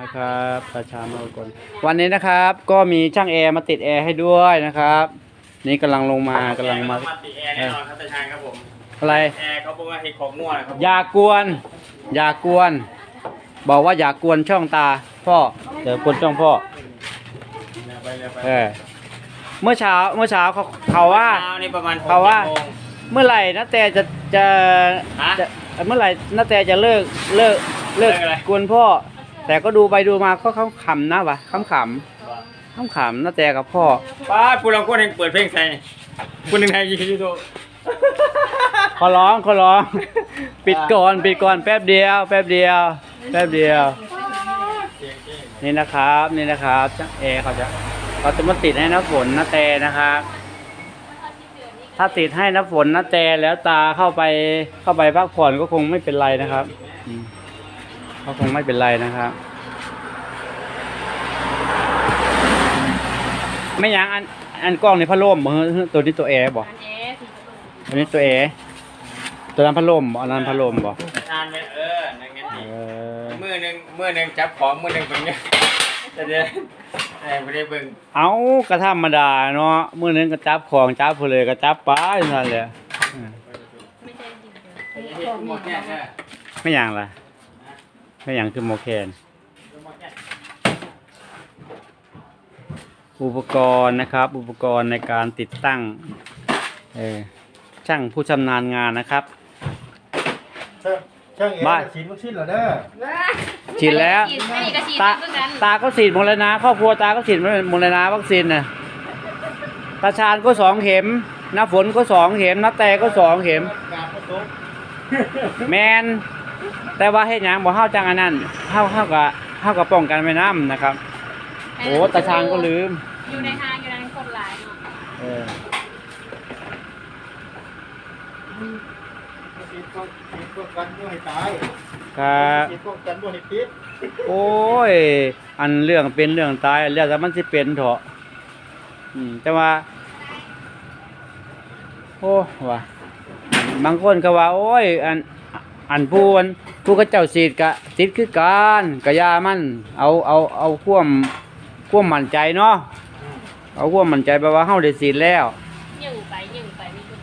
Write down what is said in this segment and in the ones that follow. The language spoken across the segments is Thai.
นะครับตาชามากนวันนี้นะครับก็มีช่างแอร์มาติดแอร์ให้ด้วยนะครับ นี่กำลังลงมากำลังมาติดแอร์แน่นอนครับตาชานครับผม อะไร แอร์เขาบอกว่าเห็ดของมั่วนะครับอย่ากวน อย่ากวน บอกว่าอย่ากวนช่องตาพ่อเดี๋ยวกวนช่องพ่อไปเลยไปเออเมื่อเช้าเมื่อเช้าเขาเขาว่า เช้านี่ประมาณหกเขาว่าโมง เมื่อไหร่นะแต่จะจะฮะจะเมื่อไหร่นาแต่จะเลิกเลิกเลิกเลิกอะไร กวนพ่อ แต่ก็ดูไปดูมาก็เขาขำนะวะขำขำขำขำนาแต่กับพ่อป้าปูเราคนเองเปิดเพลงใส่นี่คุณหนึ่งไทยยืนอยู่ตัวขอร้องขอร้อง ปิดก่อนปิดก่อนแป๊บเดียว แป๊บเดียว แป๊บเดียว นี่นะครับนี่นะครับช่างเอเขาจะเขาจะมาติดให้น้ำฝนน้าแต่นะครับถ้าติดให้น้ำฝนน้าแต่แล้วตาเข้าไปเข้าไปพักผ่อนก็คงไม่เป็นไรนะครับ อืมก็คงไม่เป็นไรนะครับ ไม่อยังอันอันกล้องในพัดลมบ่เฮ้ยตัวนี้ตัวแอร์บ่อันเอสตัวนี้ตัวแอร์ตัวนั้นพัดลมบ่อันนั้นพัดลมบ่ตาชานไปเออนั่นงั้นเอนี่อมือหนึ่งมือหนึ่งจับของมือหนึ่งเป็นเงี้ยจะเดี๋ยวไอ้ไม่ได้เบิ่งเอากระธรรมดาเนาะมื้อนึงก็จับของจับเพนเลยก็จับไปนั่นแหละอืมไม่ใช่จริงไอ้เห็ดหมดเนี่ยเออไม่หยังล่ะ ไม่หยังคือโมแคนหมดเนี่ยอุปกรณ์นะครับ อุปกรณ์ในการติดตั้งเออช่างผู้ชำนาญงานนะครับช่างช่างเอ๋บ้าน ฉีดวัคซีนเหรอเด้อฉีดแล้วฉีดไม่มีกระฉีดตาเหมือนกันตาก็ฉีดหมดแล้วนะครอบครัวตาก็ฉีดหมดแล้วนะวัคซีนน่ะตาชาญก็สองเข็มน้าฝนก็สองเข็มน้าแต่ก็สองเข็ม การผสมแมน แต่ว่าเฮ็ดหยังบ่เฮาจังอันนั้นเฮาเฮาก็เฮาก็ป้องกันไว้นํนะครับ โอ้ตาชาญก็ลืม อยู่ในห้างอยู่ในคนหลายเนาะเออฉีดป้องฉีดป้องกันบ่ให้ตายครับ ฉีดป้องกันบ่ให้ติดโอ้ย อันเรื่องเป็นเรื่องตายแล้วแต่มันสิเป็นเถอะอืมแต่ว่า โอ้ว่าบางคนก็ว่า โอ้ย อัน อันผู้อันผู้ก็เจ้าสีดกะติดคือกันกะยามันเอาเอาเอาความความมั่นใจเนาะเอาความมั่นใจแปลว่าเฮาได้สีดแล้วยิ่งไปยิ่งไปนี่คือ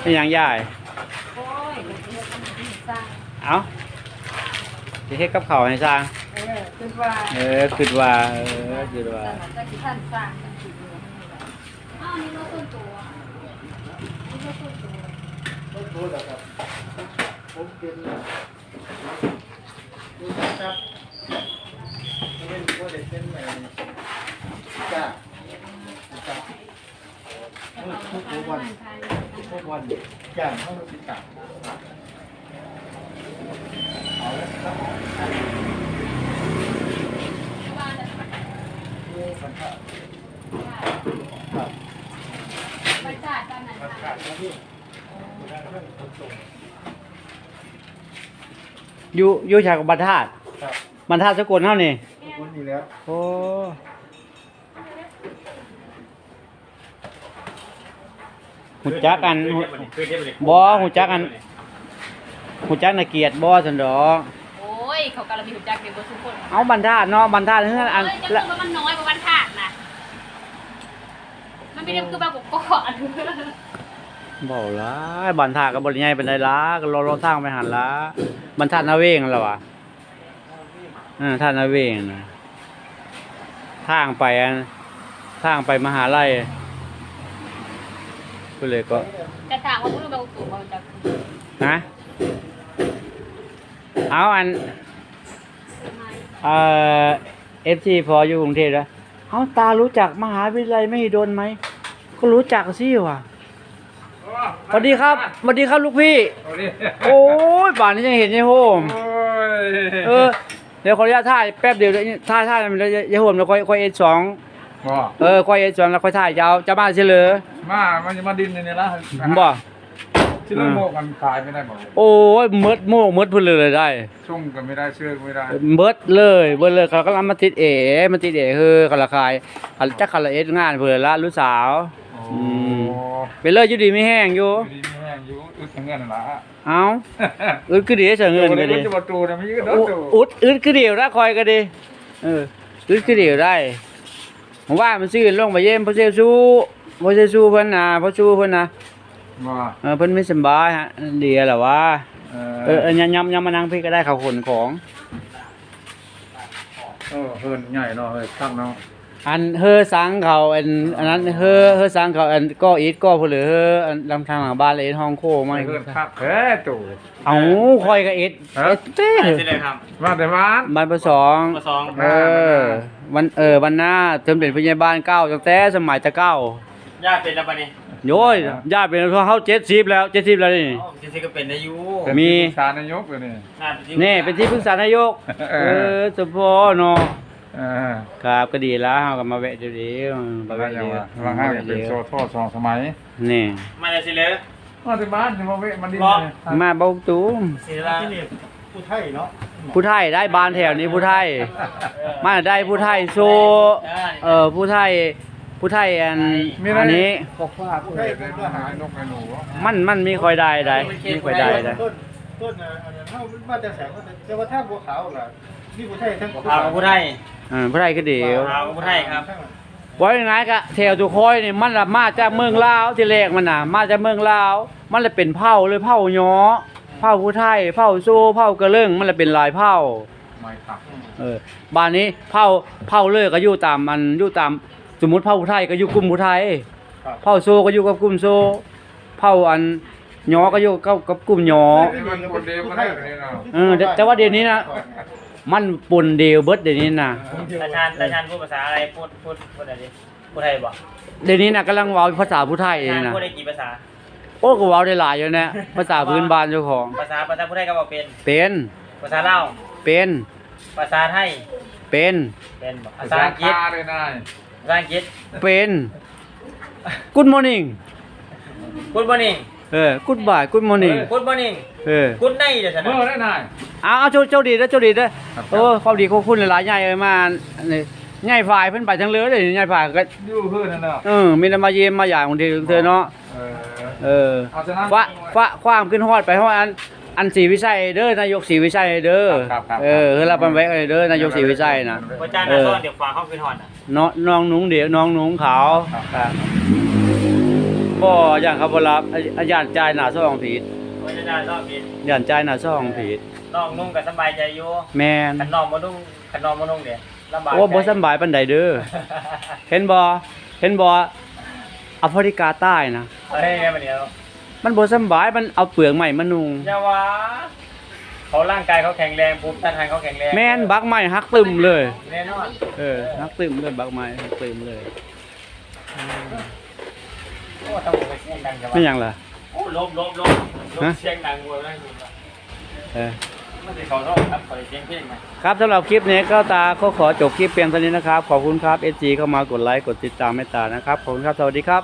เป็นหยังยายโอ้ยเดี๋ยวจะทำให้สร้างเอาสิเฮ็ดกับข้าวให้สร้างเออคือว่าเออคิดว่าเออคิดว่าสถานที่ท่านสร้างกันสิอยู่อ้าวนี่รถต้นตัวนี่รถต้นตัว ต้อง รู้แล้วครับ ผมเป็นดูครับเป็นบ่ได้เป็นไอ้จ้าจ้าทุกทุกวันทุกวันจ้างเฮาสิกะเอาละครับโอ้สัมภาษณ์ครับบรรยากาศตอนนั้นประค่ะกาศแล้วพี่การเรื่ องขนส่งอยู่อยู่ฉากบรรทัดครับบรรทัดสกุลเฮานี่ทุกคนอยู่แล้วโอ้หูจักกันหูเคยเทียบเลยบ่หูจักกันหูจักนาเกียรติบ่ซั่นดอกโอ้ยเขาการันตีหุ่นจักรเด็กบทุกคนเอาบรรทัดเนาะบรรทัดเฮือนอันเอ้ยจะละคือว่ามันน้อยกว่าวันถาดนะมันไม่ได้คือบางกอก ก่อนบ่ล่ะบรรทัดก็บ่ได้ใหญ่ปานใดล่ะก็รอรอทางไปหันล่ะบรรทัดนาเวงนั่นล่ะวะเออท่านาเวงน่ะทางไปอันทางไปมหาลัยก็เลยก็จะถามว่าพูดบางกอกบางจักรฮะเอาอันเอ่อฟซีพออยู่กรุงเทพแล้วเขาตารู้จักมหาวิทยาลัยไม่ดนไหมก็รู้จักสิว่ะ สวัสดีครับสวัสดีครับลูกพี่ โอ้ยป่านนี้ยังเห็นยายโฮมเออเดี๋ยวขออนุญาตถ่ายแป๊บเดียวเดี๋ยวถ่ายถ่ายมันแล้วยายโฮมแล้วค่อยค่อยเอสสองบ่เออค่อยเอสสองแล้วค่อยถ่ายยาวจะมาเฉลยมามันจะมาดินในนี้ละบ่ที่ลูกโมกมันขายไม่ได้หมดเลยโอ้ยเมดโม่เมดพุ่นเลยได้ส่งกันไม่ได้เชื่อก็ไม่ได้เบิดเลยเบิดเลยเขากำลังมาติดเอมาติดเอคือเขาละคายเขาจักเขาละเอสงานเพื่อละลูกสาวโอ้อืม เป็นเลยอยู่ดีไม่แห้งอยู่ดีไม่แห้งอยู่อึดทั้งเงินนั่นละอเอาอึดคือดีเสียเงินก็ดีจะประตูนะไม่ยืดรถอุตูอุดอึดคือเดียวนะคอยก็ดีเอออึดคือเดียวได้ผมว่ามันซื้อลงไปเยี่ยมพ่อเซลสู้พ่อเซลสู้เพิ่นน่ะพ่อสู้เพิ่นน่ะมาเออเพิ่นไม่สำบายฮะเดียวแหละว่าเอเออเออยำยำยำมานั่งพี่ก็ได้เขาขนของ เออเฮินใหญ่เนาะเฮ้ยตั้งเนาะ อันเฮอสังเขาอันอันนั้นเฮอเฮอสังเขาอันก็อีทก็ผู้เหลือเฮออันลำทางหลังบ้านเลยห้องโค้งมาไม่เฮินคักแท้ตู่เอาคอยกับเอ็ดฮะเอ็ดเต้ไปสิเลยครับมาแต่บ้านบ้านประสองมาสองเออวันเออวันหน้าเติมเด็นพยาบาลเก้าตั้งแต่สมัยตะเก้าญาติเป็นแล้วปะนี่โย้ยญาติเป็นเขาเจ็ดสิบแล้วเจ็ดสิบแล้วนี่อ๋อจริงๆก็เป็นอายุเป็นมีที่ปรึกษานายกเลยนี่น่าเป็นที่นี่เป็นที่ปรึกษานายกเออเออเฉพาะเนาะเออครับก็ดีแล้วเฮาก็มาแวะเดี๋ยวนี้มาอะไรแวะอย่าเดี๋งยวว่าบางห้างเป็นโซโทสองสมัยนี่มาเลยสิเลยมาแต่บ้านจะมาเวะมันดีมาเบ้าตูมสิละที่นี่ผู้ไทยเนาะผู้ไทยได้บานแถวนี้ผู้ไทย มาได้ผู้ไทยโซเออผู้ไทยผู้ไทยอันอันนี้ก็ฟาดเห็ดได้หานกไอ้หนูมันมันมีคอยได้ได้มีคอยได้ได้ต้นต้นอันนั้นเฮามาแต่แสงว่าแต่ว่าทางบัวขาวล่ะ มีผู้ไทยทั้งขาวกับผู้ไทยอ่าผู้ไทยก็เดียวขาวกับผู้ไทยครับว่ายังไงกะแถวตุคอยนี่มันละมาจากเมืองลาวที่แรกมันน่ะ มาจากเมืองลาว มันเลยเป็นเผ่าเลยเผ่าย้อเผ่าผู้ไทยเผ่าโซเผ่ากระเลิ่งมันเลยเป็นหลายเผ่า ไม่ตักเออบ้านนี้เผ่าเผ่าเลยก็อยู่ตามมันอยู่ตามสมมุติเผ่าผู้ไทยก็อยู่กลุ่มผู้ไทยเผ่าโซก็อยู่กับกลุ่มโซเผ่าอันย้อก็อยู่กับกับกลุ่มย้อนี่มันคนเดียวมันได้เลยเนาะเออแต่แต่ว่าเดี๋ยวนี้นะ มันปนเดียวเบิดเดี๋ยวนี้น่ะตาชานตาชานพูดภาษาอะไรพูดพูดพูดอะไรดิพูดไทยบ่เดี๋ยวนี้น่ะกำลังเว้าภาษาผู้ไทยตาชานนี่นะพูดได้กี่ภาษา โอ้ก็เว้าได้หลายอยู่นะภาษาพื้นบ้านเจ้าของภาษาภาษาผู้ไทยก็บอกเป็น เป็นภาษาลาวเป็นภาษาไทยเป็นเป็นบ่ภาภาษาษาอังกฤษคาเลยนายภาษาอังกฤษเป็น Good morning Good morning เออ Good bye Good morning Good morning เออ Good night เดี๋ยวฉันเมื่อได้นายเอาเอาเจ้าเจ้าดีนะเจ้าดีนะครับโอ้ความดีของคุณหลายๆใหญ่เลยมานี่ใหญ่ฝ่ายเพิ่นไปทั้งเรือเลยใหญ่ฝ่ายก็อยู่เพื่อนนั่นเนาะเออมีแต่มาเยี่ยมมาหยาของเธอเธอเนาะเออเออเอาชนะฟ้าฟ้าความขึ้นฮอดไปฮอดอันอันศรีวิชัยเด้อนายกศรีวิชัยเด้อครับครับเออเฮ้ยเราปันแวะเลยเด้อนายกศรีวิชัยนะพระเจ้าหน้าซ่อนเดี๋ยวฟ้าเข้าคืนหอนอะน้องน้องหนุงเดี๋ยวน้องหนุงขาวครับ บ่อย่างครับบ่รับอาญาตจ่ายหน้าซ่องผิดพระเจ้าหน้าซ่อนผิดย่านจ่ายหน้าซ่องผิดน้องนุ่งก็สบายใจอยู่แม่นขันน้องมานุ่งขันน้องมานุ่งเดี๋ยวลำบากโอ้บ่สำบายปานใดเด้อเห็นบ่เห็นบ่แอฟริกาใต้นะเฮ้ยแม่มาเดี๋ยวมันบ่สำบายมันเอาเปลือกใหม่มานุงอย่าว่าเขาร่างกายเขาแข็งแรงภูมิต้านทานเขาแข็งแรงแม่นบักใหม่หักตึมเลย แน่นอน เออหักตึมเลยบักใหม่หักตึมเลย โอ้ทำไมเสียงดังจังไม่วะหยังล่ะโอ้ลบลบลบลบฮะเสียงดังเว้ยนั่นคือเออมันจะเขาชอบครับเขาเสียงเพลงไหมครับสำหรับคลิปนี้ก็ตาก็ขอจบคลิปเพียงเท่านี้นะครับ ขอบคุณครับ SG เข้ามากดไลค์กดติดตามให้ตานะครับขอบคุณครับสวัสดีครับ